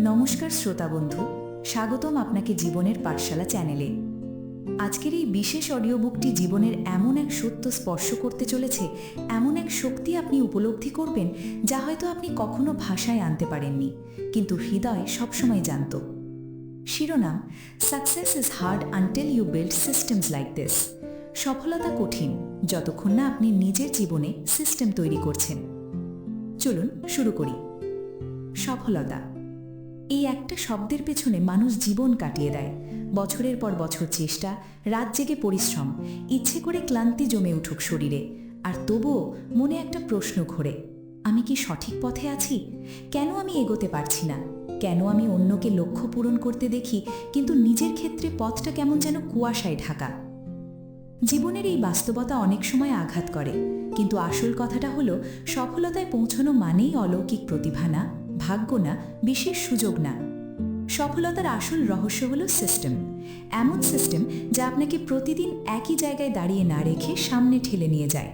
নমস্কার শ্রোতা বন্ধু, স্বাগতম আপনাকে জীবনের পাঠশালা চ্যানেলে। আজকের এই বিশেষ অডিও বুকটি জীবনের এমন এক সত্য স্পর্শ করতে চলেছে, এমন এক শক্তি আপনি উপলব্ধি করবেন যা হয়তো আপনি কখনো ভাষায় আনতে পারেননি, কিন্তু হৃদয় সবসময় জানত। শিরোনাম success is hard until you build systems like this সফলতা কঠিন, যতক্ষণ না আপনি নিজের জীবনে সিস্টেম তৈরি করছেন। চলুন শুরু করি। সফলতা এই একটা শব্দের পেছনে মানুষ জীবন কাটিয়ে দেয়। বছরের পর বছর চেষ্টা, রাত জেগে পরিশ্রম, ইচ্ছে করে ক্লান্তি জমে উঠুক শরীরে। আর তবুও মনে একটা প্রশ্ন ঘোরে, আমি কি সঠিক পথে আছি? কেন আমি এগোতে পারছি না? কেন আমি অন্যকে লক্ষ্য পূরণ করতে দেখি, কিন্তু নিজের ক্ষেত্রে পথটা কেমন যেন কুয়াশায় ঢাকা? জীবনের এই বাস্তবতা অনেক সময় আঘাত করে, কিন্তু আসল কথাটা হলো, সফলতায় পৌঁছানো মানেই অলৌকিক প্রতিভা না? ভাগ্য না, বিশেষ সুযোগ না। সফলতার আসল রহস্য হলো সিস্টেম এমন সিস্টেম যা আপনাকে প্রতিদিন একই জায়গায় দাঁড়িয়ে না রেখে সামনে ঠেলে নিয়ে যায়।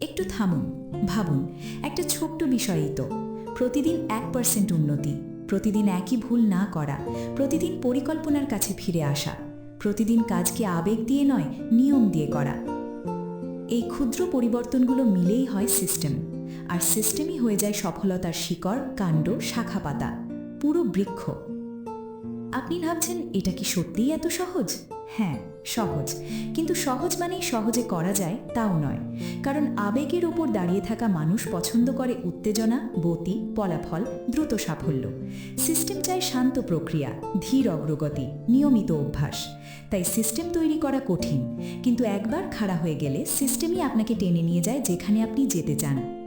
একটু থামুন, ভাবুন, একটা ছোট্ট বিষয়ই তো। প্রতিদিন এক পার্সেন্ট উন্নতি, প্রতিদিন একই ভুল না করা, প্রতিদিন পরিকল্পনার কাছে ফিরে আসা, প্রতিদিন কাজকে আবেগ দিয়ে নয়, নিয়ম দিয়ে করা। এই ক্ষুদ্র পরিবর্তনগুলো মিলেই হয় সিস্টেম আর সিস্টেমই হয়ে যায় সফলতার শিকড়, কাণ্ড, শাখা পাতা, পুরো বৃক্ষ। আপনি ভাবছেন, এটা কি সত্যিই এত সহজ? হ্যাঁ সহজ। কিন্তু সহজ মানেই সহজে করা যায় তাও নয়। কারণ আবেগের ওপর দাঁড়িয়ে থাকা মানুষ পছন্দ করে উত্তেজনা, গতি, ফলাফল, দ্রুত সাফল্য। সিস্টেম চায় শান্ত প্রক্রিয়া, ধীর অগ্রগতি, নিয়মিত অভ্যাস। তাই সিস্টেম তৈরি করা কঠিন। কিন্তু একবার খাড়া হয়ে গেলে সিস্টেমই আপনাকে টেনে নিয়ে যায় যেখানে আপনি যেতে চান।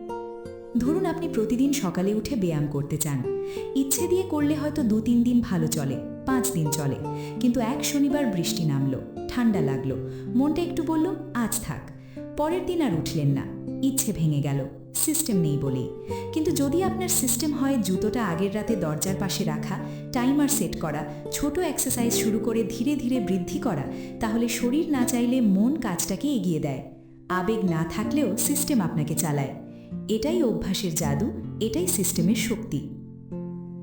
ধরুন আপনি প্রতিদিন সকালে উঠে ব্যায়াম করতে চান। ইচ্ছে দিয়ে করলে হয়তো দু তিন দিন ভালো চলে, পাঁচ দিন চলে। কিন্তু এক শনিবার বৃষ্টি নামলো, ঠান্ডা লাগল, মনটা একটু বলল, আজ থাক। পরের দিন আর উঠলেন না। ইচ্ছে ভেঙে গেল, সিস্টেম নেই বলেই। কিন্তু যদি আপনার সিস্টেম হয় জুতোটা আগের রাতে দরজার পাশে রাখা, টাইমার সেট করা, ছোট এক্সারসাইজ শুরু করে ধীরে ধীরে বৃদ্ধি করা, তাহলে শরীর না চাইলে মন কাজটাকে এগিয়ে দেয়। আবেগ না থাকলেও সিস্টেম আপনাকে চালায়। এটাই অভ্যাসের জাদু, এটাই সিস্টেমের শক্তি।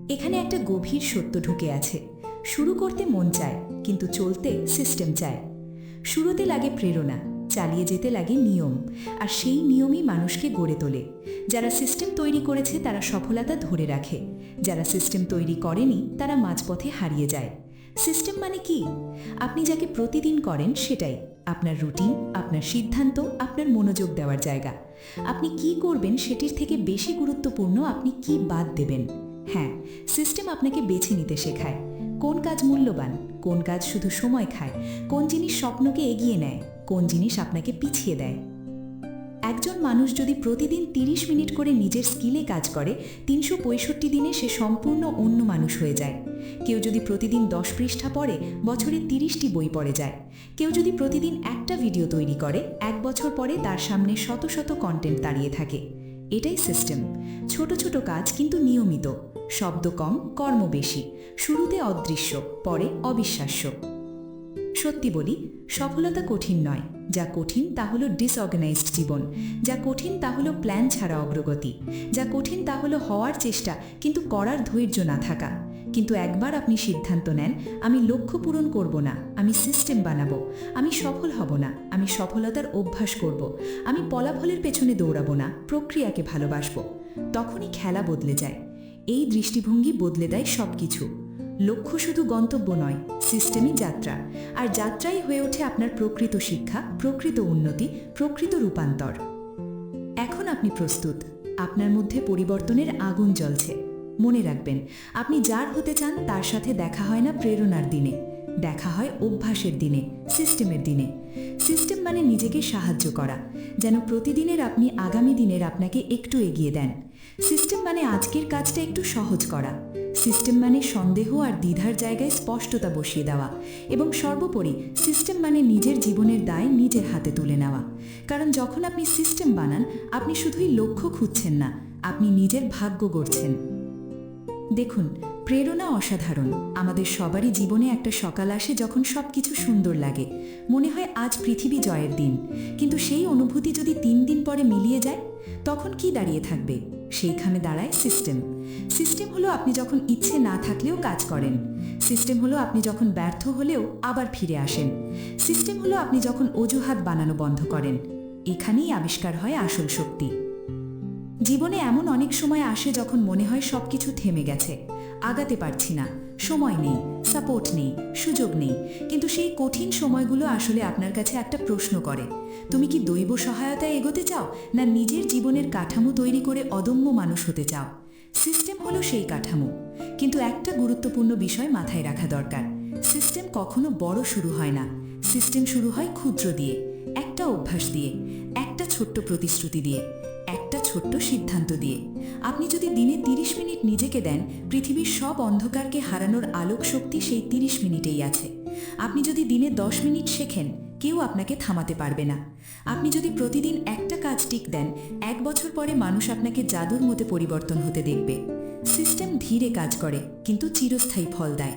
এখানে একটা গভীর সত্য ঢুকে আছে। শুরু করতে মন চায়, কিন্তু চলতে সিস্টেম চায়। শুরুতে লাগে প্রেরণা, চালিয়ে যেতে লাগে নিয়ম, আর সেই নিয়মই মানুষকে গড়ে তোলে। যারা সিস্টেম তৈরি করেছে তারা সফলতা ধরে রাখে। যারা সিস্টেম তৈরি করেনি, তারা মাঝপথে হারিয়ে যায়। সিস্টেম মানে কি? আপনি যাকে প্রতিদিন করেন সেটাই। আপনার রুটিন, আপনার সিদ্ধান্ত, আপনার মনোযোগ দেওয়ার জায়গা। আপনি কি করবেন সেটির থেকে বেশি গুরুত্বপূর্ণ আপনি কি বাদ দেবেন? হ্যাঁ সিস্টেম আপনাকে বেছে নিতে শেখায়। কোন কাজ মূল্যবান, কোন কাজ শুধু সময় খায়, কোন জিনিস স্বপ্নকে এগিয়ে নেয়, কোন জিনিস আপনাকে পিছিয়ে দেয়। একজন মানুষ যদি প্রতিদিন তিরিশ মিনিট করে নিজের স্কিলে কাজ করে, তিনশো পঁয়ষট্টি দিনে সে সম্পূর্ণ অন্য মানুষ হয়ে যায়। কেউ যদি প্রতিদিন দশ পৃষ্ঠা পড়ে, বছরে তিরিশটি বই পড়ে যায়। কেউ যদি প্রতিদিন একটা ভিডিও তৈরি করে, এক বছর পরে তার সামনে শত শত কন্টেন্ট দাঁড়িয়ে থাকে। এটাই সিস্টেম ছোট ছোট কাজ কিন্তু নিয়মিত। শব্দ কম, কর্ম বেশি। শুরুতে অদৃশ্য, পরে অবিশ্বাস্য। সত্যি বলি, সফলতা কঠিন নয়। যা কঠিন তা হলো ডিসঅর্গানাইজড জীবন। যা কঠিন তা হলো প্ল্যান ছাড়া অগ্রগতি। যা কঠিন তা হলো হওয়ার চেষ্টা, কিন্তু করার ধৈর্য না থাকা। কিন্তু একবার আপনি সিদ্ধান্ত নেন, আমি লক্ষ্য পূরণ করব না, আমি সিস্টেম বানাবো, আমি সফল হব না, আমি সফলতার অভ্যাস করব, আমি ফলাফলের পেছনে দৌড়াবো না, প্রক্রিয়াকে ভালোবাসবো। তখনই খেলা বদলে যায়। এই দৃষ্টিভঙ্গি বদলে দেয় সব কিছু লক্ষ্য শুধু গন্তব্য নয় সিস্টেমই যাত্রা। আর যাত্রাই হয়ে ওঠে আপনার প্রকৃত শিক্ষা, প্রকৃত উন্নতি, প্রকৃত রূপান্তর। এখন আপনি প্রস্তুত। আপনার মধ্যে পরিবর্তনের আগুন জ্বলছে। মনে রাখবেন, আপনি যার হতে চান তার সাথে দেখা হয় না প্রেরণার দিনে। দেখা হয় অভ্যাসের দিনে সিস্টেমের দিনে। সিস্টেম মানে নিজেকে সাহায্য করা, যেন প্রতিদিনের আপনি আগামী দিনের আপনাকে একটু এগিয়ে দেন। সিস্টেম মানে আজকের কাজটা একটু সহজ করা। সিস্টেম মানে সন্দেহ আর দ্বিধার জায়গায় স্পষ্টতা বসিয়ে দেওয়া এবং সর্বোপরি সিস্টেম মানে নিজের জীবনের দায় নিজের হাতে তুলে নেওয়া। কারণ যখন আপনি সিস্টেম বানান, আপনি শুধুই লক্ষ্য খুঁজছেন না, আপনি নিজের ভাগ্য গড়ছেন। দেখুন, প্রেরণা অসাধারণ। আমাদের সবারই জীবনে একটা সকাল আসে যখন সব কিছু সুন্দর লাগে। মনে হয় আজ পৃথিবী জয়ের দিন। কিন্তু সেই অনুভূতি যদি তিন দিন পরে মিলিয়ে যায়, তখন কি দাঁড়িয়ে থাকবে? সেইখানে দাঁড়ায় সিস্টেম সিস্টেম হলো আপনি যখন ইচ্ছে না থাকলেও কাজ করেন। সিস্টেম হলো আপনি যখন ব্যর্থ হলেও আবার ফিরে আসেন। সিস্টেম হলো আপনি যখন অজুহাত বানানো বন্ধ করেন। এখানেই আবিষ্কার হয় আসল শক্তি। জীবনে এমন অনেক সময় আসে যখন মনে হয় সবকিছু থেমে গেছে। আগাতে পারছি না। সময় নেই সাপোর্ট নেই, সুযোগ নেই। কিন্তু সেই কঠিন সময়গুলো আসলে আপনার কাছে একটা প্রশ্ন করে, তুমি কি দৈব সহায়তায় এগোতে চাও না নিজের জীবনের কাঠামো তৈরি করে অদম্য মানুষ হতে চাও? সিস্টেম হলো সেই কাঠামো। কিন্তু একটা গুরুত্বপূর্ণ বিষয় মাথায় রাখা দরকার। সিস্টেম কখনো বড় শুরু হয় না। সিস্টেম শুরু হয় ক্ষুদ্র দিয়ে, একটা অভ্যাস দিয়ে, একটা ছোট্ট প্রতিশ্রুতি দিয়ে। ছোট্ট সিদ্ধান্ত দিয়ে। আপনি যদি দিনে তিরিশ মিনিট নিজেকে দেন, পৃথিবীর সব অন্ধকারকে হারানোর আলোক শক্তি সেই তিরিশ মিনিটেই আছে। আপনি যদি দিনে দশ মিনিট শেখেন, কেউ আপনাকে থামাতে পারবে না। আপনি যদি প্রতিদিন একটা কাজ টিক দেন, এক বছর পরে মানুষ আপনাকে জাদুর মতে পরিবর্তন হতে দেখবে। সিস্টেম ধীরে কাজ করে, কিন্তু চিরস্থায়ী ফল দেয়।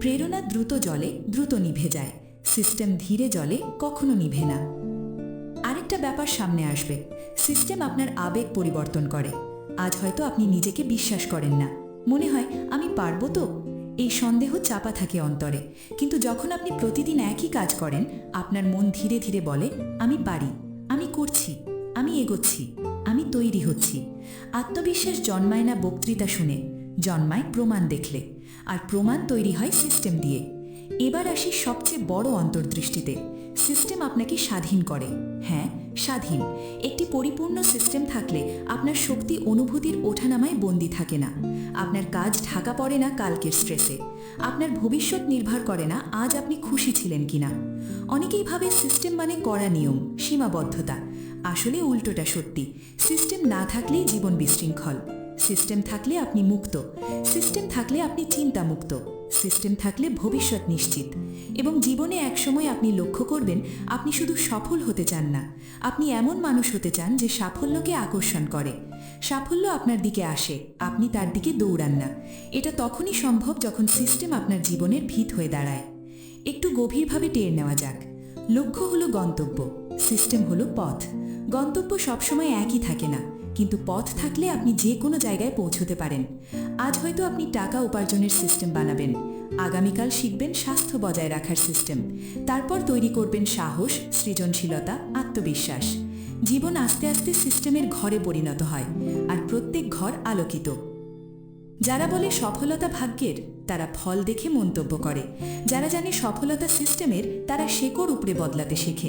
প্রেরণা দ্রুত জলে, দ্রুত নিভে যায়। সিস্টেম ধীরে জলে, কখনো নিভে না। আরেকটা ব্যাপার সামনে আসবে। সিস্টেম আপনার আবেগ পরিবর্তন করে। আজ হয়তো আপনি নিজেকে বিশ্বাস করেন না। মনে হয়, আমি পারব তো? এই সন্দেহ চাপা থাকে অন্তরে। কিন্তু যখন আপনি প্রতিদিন একই কাজ করেন, আপনার মন ধীরে ধীরে বলে, আমি পারি, আমি করছি, আমি এগোচ্ছি, আমি তৈরি হচ্ছি। আত্মবিশ্বাস জন্মায় না বক্তৃতা শুনে, জন্মায় প্রমাণ দেখলে। আর প্রমাণ তৈরি হয় সিস্টেম দিয়ে। এবার আসি সবচেয়ে বড় অন্তর্দৃষ্টিতে। সিস্টেম আপনাকে স্বাধীন করে। হ্যাঁ স্বাধীন। একটি পরিপূর্ণ সিস্টেম থাকলে আপনার শক্তি অনুভূতির ওঠানামায় বন্দি থাকে না। আপনার কাজ ঢাকা পড়ে না কালকের স্ট্রেসে আপনার ভবিষ্যৎ নির্ভর করে না আজ আপনি খুশি ছিলেন কিনা। অনেকেই ভাবে সিস্টেম মানে কড়া নিয়ম, সীমাবদ্ধতা। আসলে উল্টোটা সত্যি। সিস্টেম না থাকলেই জীবন বিশৃঙ্খল। সিস্টেম থাকলে আপনি মুক্ত। সিস্টেম থাকলে আপনি চিন্তা মুক্ত সিস্টেম থাকলে ভবিষ্যৎ নিশ্চিত। এবং জীবনে একসময় আপনি লক্ষ্য করবেন, আপনি শুধু সফল হতে চান না। আপনি এমন মানুষ হতে চান যে সাফল্যকে আকর্ষণ করে। সাফল্য আপনার দিকে আসে, আপনি তার দিকে দৌড়ান না। এটা তখনই সম্ভব যখন সিস্টেম আপনার জীবনের ভিত হয়ে দাঁড়ায়। একটু গভীরভাবে টের নেওয়া যাক। লক্ষ্য হলো গন্তব্য। সিস্টেম হলো পথ। গন্তব্য সবসময় একই থাকে না। কিন্তু পথ থাকলে আপনি যে কোনো জায়গায় পৌঁছতে পারেন। আজ হয়তো আপনি টাকা উপার্জনের সিস্টেম বানাবেন। আগামীকাল শিখবেন স্বাস্থ্য বজায় রাখার সিস্টেম তারপর তৈরি করবেন সাহস, সৃজনশীলতা, আত্মবিশ্বাস। জীবন আস্তে আস্তে সিস্টেমের ঘরে পরিণত হয় আর প্রত্যেক ঘর আলোকিত। যারা বলে সফলতা ভাগ্যের, তারা ফল দেখে মন্তব্য করে। যারা জানে সফলতা সিস্টেমের তারা শেকড় উপরে বদলাতে শেখে।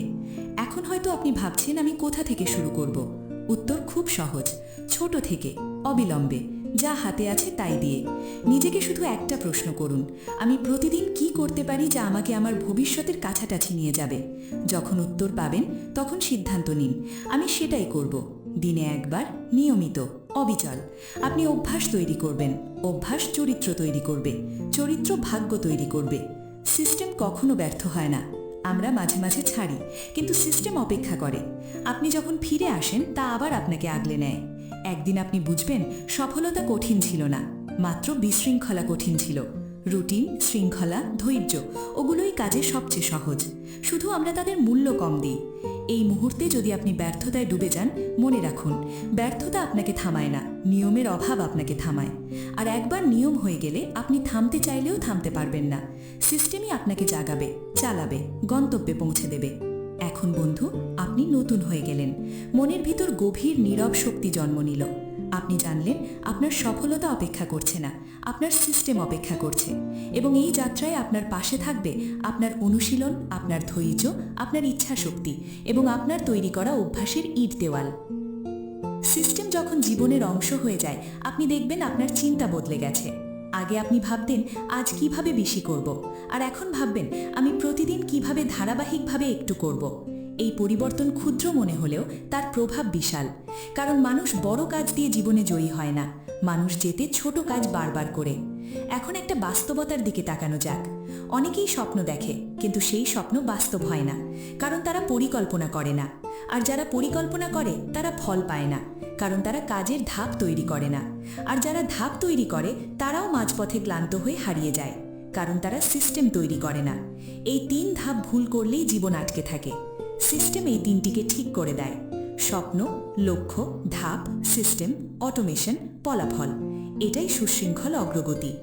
এখন হয়তো আপনি ভাবছেন, আমি কোথা থেকে শুরু করব? উত্তর খুব সহজ। ছোট থেকে, অবিলম্বে, যা হাতে আছে তাই দিয়ে। নিজেকে শুধু একটা প্রশ্ন করুন, আমি প্রতিদিন কি করতে পারি যা আমাকে আমার ভবিষ্যতের কাছাকাছি নিয়ে যাবে? যখন উত্তর পাবেন, তখন সিদ্ধান্ত নিন, আমি সেটাই করব। দিনে একবার, নিয়মিত, অবিচল। আপনি অভ্যাস তৈরি করবেন, অভ্যাস চরিত্র তৈরি করবে, চরিত্র ভাগ্য তৈরি করবে। সিস্টেম কখনো ব্যর্থ হয় না। আমরা মাঝে মাঝে ছাড়ি, কিন্তু সিস্টেম অপেক্ষা করে। আপনি যখন ফিরে আসেন, তা আবার আপনাকে আগলে নেয়। একদিন আপনি বুঝবেন, সফলতা কঠিন ছিল না, মাত্র বিশৃঙ্খলা কঠিন ছিল। রুটিন, শৃঙ্খলা, ধৈর্য, ওগুলোই কাজে সবচেয়ে সহজ। শুধু আমরা তাদের মূল্য কম দিই। এই মুহূর্তে যদি আপনি ব্যর্থতায় ডুবে যান, মনে রাখুন, ব্যর্থতা আপনাকে থামায় না, নিয়মের অভাব আপনাকে থামায়। আর একবার নিয়ম হয়ে গেলে আপনি থামতে চাইলেও থামতে পারবেন না। সিস্টেমই আপনাকে জাগাবে, চালাবে, গন্তব্যে পৌঁছে দেবে। এখন বন্ধু, আপনি নতুন হয়ে গেলেন। মনের ভিতর গভীর নীরব শক্তি জন্ম নিল। আপনি জানলেন আপনার সফলতা অপেক্ষা করছে না, আপনার সিস্টেম অপেক্ষা করছে এবং এই যাত্রায় আপনার পাশে থাকবে আপনার অনুশীলন, আপনার ধৈর্য, আপনার ইচ্ছা শক্তি এবং আপনার তৈরি করা অভ্যাসের ইট দেওয়াল। সিস্টেম যখন জীবনের অংশ হয়ে যায়, আপনি দেখবেন আপনার চিন্তা বদলে গেছে। আগে আপনি ভাবতেন, আজ কীভাবে বেশি করব? আর এখন ভাববেন, আমি প্রতিদিন কীভাবে ধারাবাহিকভাবে একটু করব? এই পরিবর্তন ক্ষুদ্র মনে হলেও তার প্রভাব বিশাল, কারণ মানুষ বড় কাজ দিয়ে জীবনে জয়ী হয় না, মানুষ যেতে ছোট কাজ বারবার করে। এখন একটা বাস্তবতার দিকে তাকানো যাক। অনেকেই স্বপ্ন দেখে, কিন্তু সেই স্বপ্ন বাস্তব হয় না, কারণ তারা পরিকল্পনা করে না। আর যারা পরিকল্পনা করে, তারা ফল পায় না, কারণ তারা কাজের ধাপ তৈরি করে না। আর যারা ধাপ তৈরি করে, তারাও মাঝপথে ক্লান্ত হয়ে হারিয়ে যায়, কারণ তারা সিস্টেম তৈরি করে না। এই তিন ধাপ ভুল করলেই জীবন আটকে থাকে। সিস্টেম এই তিনটিকে ঠিক করে দেয়। স্বপ্ন, লক্ষ্য, ধাপ, সিস্টেম, অটোমেশন, ফলাফল। এটাই সুশৃঙ্খল অগ্রগতি।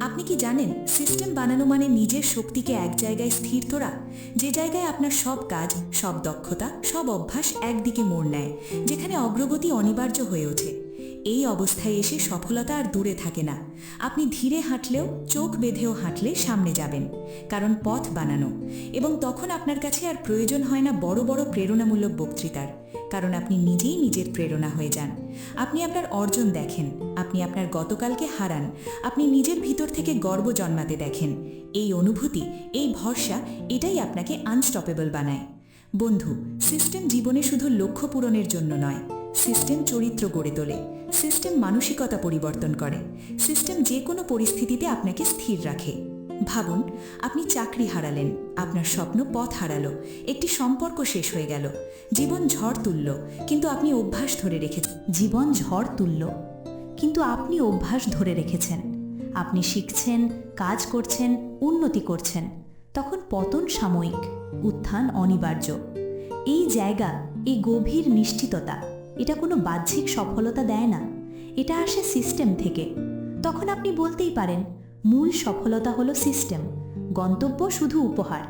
আপনি কি জানেন, সিস্টেম বানানো মানে নিজের শক্তিকে এক জায়গায় স্থির তোরা যে জায়গায় আপনার সব কাজ, সব দক্ষতা, সব অভ্যাস একদিকে মোড় নেয়, যেখানে অগ্রগতি অনিবার্য হয়ে ওঠে। এই অবস্থায় এসে সফলতা আর দূরে থাকে না। আপনি ধীরে হাঁটলেও, চোখ বেঁধেও হাঁটলে সামনে যাবেন, কারণ পথ বানানো। এবং তখন আপনার কাছে আর প্রয়োজন হয় না বড় বড় প্রেরণামূলক বক্তৃতার, কারণ আপনি নিজেই নিজের প্রেরণা হয়ে যান। আপনি আপনার অর্জন দেখেন, আপনি আপনার গতকালকে হারান, আপনি নিজের ভিতর থেকে গর্ব জন্মাতে দেখেন। এই অনুভূতি, এই ভরসা, এটাই আপনাকে আনস্টপেবল বানায়। বন্ধু সিস্টেম জীবনে শুধু লক্ষ্য পূরণের জন্য নয় সিস্টেম চরিত্র গড়ে তোলে, সিস্টেম মানসিকতা পরিবর্তন করে, সিস্টেম যে কোনো পরিস্থিতিতে আপনাকে স্থির রাখে। ভাবুন, আপনি চাকরি হারালেন, আপনার স্বপ্ন পথ হারালো, একটি সম্পর্ক শেষ হয়ে গেল, জীবন ঝড় তুলল, কিন্তু আপনি অভ্যাস ধরে রেখেছেন। জীবন ঝড় তুলল? কিন্তু আপনি অভ্যাস ধরে রেখেছেন। আপনি শিখছেন, কাজ করছেন, উন্নতি করছেন। তখন পতন সাময়িক, উত্থান অনিবার্য। এই জায়গা, এই গভীর নিশ্চিততা এটা কোনো বাহ্যিক সফলতা দেয় না। এটা আসে সিস্টেম থেকে। তখন আপনি বলতেই পারেন, মূল সফলতা হলো সিস্টেম গন্তব্য শুধু উপহার।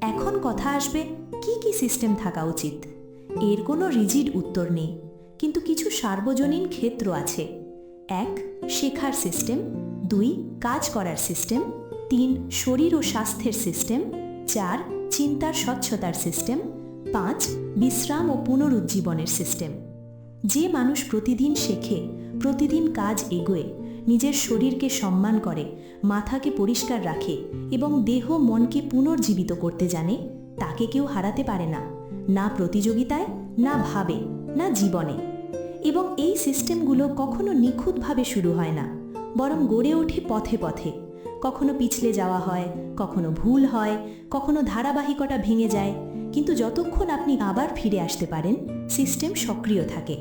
এখন কথা আসবে, কি কি সিস্টেম থাকা উচিত? এর কোনো রিজিড উত্তর নেই, কিন্তু কিছু সার্বজনীন ক্ষেত্র আছে। এক, শেখার সিস্টেম দুই, কাজ করার সিস্টেম তিন, শরীর ও স্বাস্থ্যের সিস্টেম চার, চিন্তার স্বচ্ছতার সিস্টেম পাঁচ, বিশ্রাম ও পুনরুজ্জীবনের সিস্টেম যে মানুষ প্রতিদিন শেখে, প্রতিদিন কাজ এগোয়, নিজের শরীরকে সম্মান করে, মাথাকে পরিষ্কার রাখে এবং দেহ মনকে পুনর্জীবিত করতে জানে, তাকে কেউ হারাতে পারে না না প্রতিযোগিতায়, না ভাবে, না জীবনে। এবং এই সিস্টেমগুলো কখনো নিখুঁতভাবে শুরু হয় না, বরং গড়ে ওঠে পথে পথে। কখনো পিছলে যাওয়া হয়, কখনো ভুল হয়, কখনো ধারাবাহিকতা ভেঙে যায় কিন্তু যতক্ষণ আপনি আবার ফিরে আসতে পারেন, সিস্টেম সক্রিয় থাকে।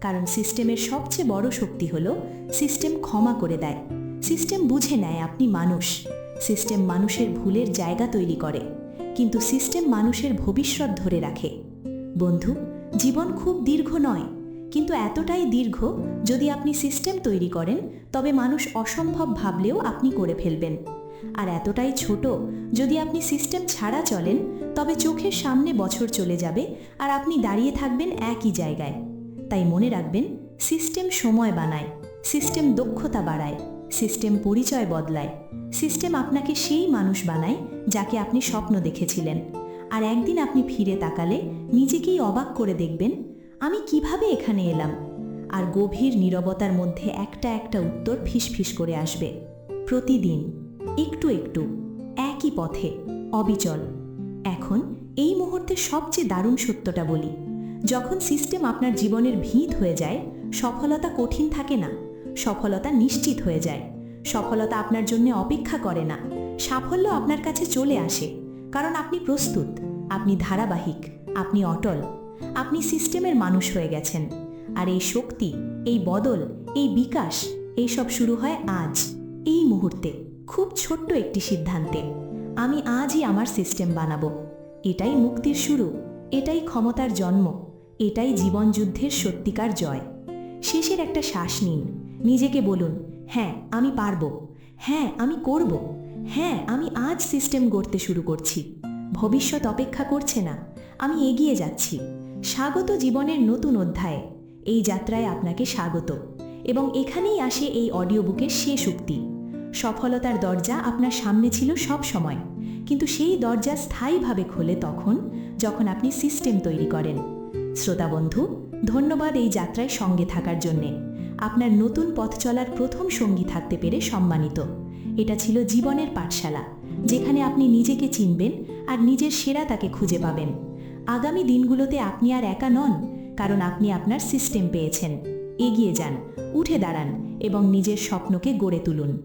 কারণ সিস্টেমের সবচেয়ে বড় শক্তি হল, সিস্টেম ক্ষমা করে দেয়। সিস্টেম বুঝে নেয় আপনি মানুষ। সিস্টেম মানুষের ভুলের জায়গা তৈরি করে। কিন্তু সিস্টেম মানুষের ভবিষ্যৎ ধরে রাখে। বন্ধু, জীবন খুব দীর্ঘ নয়, কিন্তু এতটাই দীর্ঘ যদি আপনি সিস্টেম তৈরি করেন, তবে মানুষ অসম্ভব ভাবলেও আপনি করে ফেলবেন। আর এতটাই ছোট, যদি আপনি সিস্টেম ছাড়া চলেন, তবে চোখের সামনে বছর চলে যাবে আর আপনি দাঁড়িয়ে থাকবেন একই জায়গায়। তাই মনে রাখবেন, সিস্টেম সময় বানায়, সিস্টেম দক্ষতা বাড়ায়, সিস্টেম পরিচয় বদলায়। সিস্টেম আপনাকে সেই মানুষ বানায় যাকে আপনি স্বপ্ন দেখেছিলেন। আর একদিন আপনি ফিরে তাকালে নিজেকেই অবাক করে দেখবেন, আমি কীভাবে এখানে এলাম? আর গভীর নীরবতার মধ্যে একটা একটা উত্তর ফিসফিস করে আসবে। প্রতিদিন একটু একটু, একই পথে, অবিচল। এখন এই মুহূর্তে সবচেয়ে দারুণ সত্যটা বলি। যখন সিস্টেম আপনার জীবনের ভিত হয়ে যায়, সফলতা কঠিন থাকে না, সফলতা নিশ্চিত হয়ে যায়। সফলতা আপনার জন্য অপেক্ষা করে না, সাফল্য আপনার কাছে চলে আসে। কারণ আপনি প্রস্তুত, আপনি ধারাবাহিক, আপনি অটল, আপনি সিস্টেমের মানুষ হয়ে গেছেন। আর এই শক্তি, এই বদল, এই বিকাশ, এই সব শুরু হয় আজ, এই মুহূর্তে। খুব ছোট্ট একটি সিদ্ধান্তে। আমি আজই আমার সিস্টেম বানাবো। এটাই মুক্তির শুরু, এটাই ক্ষমতার জন্ম, এটাই জীবনযুদ্ধের সত্যিকার জয়। শেষের একটা শ্বাস নিন। নিজেকে বলুন হ্যাঁ আমি পারব। হ্যাঁ আমি করব। হ্যাঁ আমি আজ সিস্টেম গড়তে শুরু করছি। ভবিষ্যৎ অপেক্ষা করছে না। আমি এগিয়ে যাচ্ছি। স্বাগত জীবনের নতুন অধ্যায়ে। এই যাত্রায় আপনাকে স্বাগত। এবং এখানেই আসে এই অডিও বুকের শেষ উক্তি। সফলতার দরজা আপনার সামনে ছিল সব সময়। কিন্তু সেই দরজা স্থায়ীভাবে খোলে তখন, যখন আপনি সিস্টেম তৈরি করেন। শ্রোতা বন্ধু, ধন্যবাদ এই যাত্রায় সঙ্গে থাকার জন্যে। আপনার নতুন পথ চলার প্রথম সঙ্গী থাকতে পেরে সম্মানিত। এটা ছিল জীবনের পাঠশালা, যেখানে আপনি নিজেকে চিনবেন আর নিজের সেরা তাকে খুঁজে পাবেন। আগামী দিনগুলোতে আপনি আর একা নন, কারণ আপনি আপনার সিস্টেম পেয়েছেন। এগিয়ে যান, উঠে দাঁড়ান এবং নিজের স্বপ্নকে গড়ে তুলুন।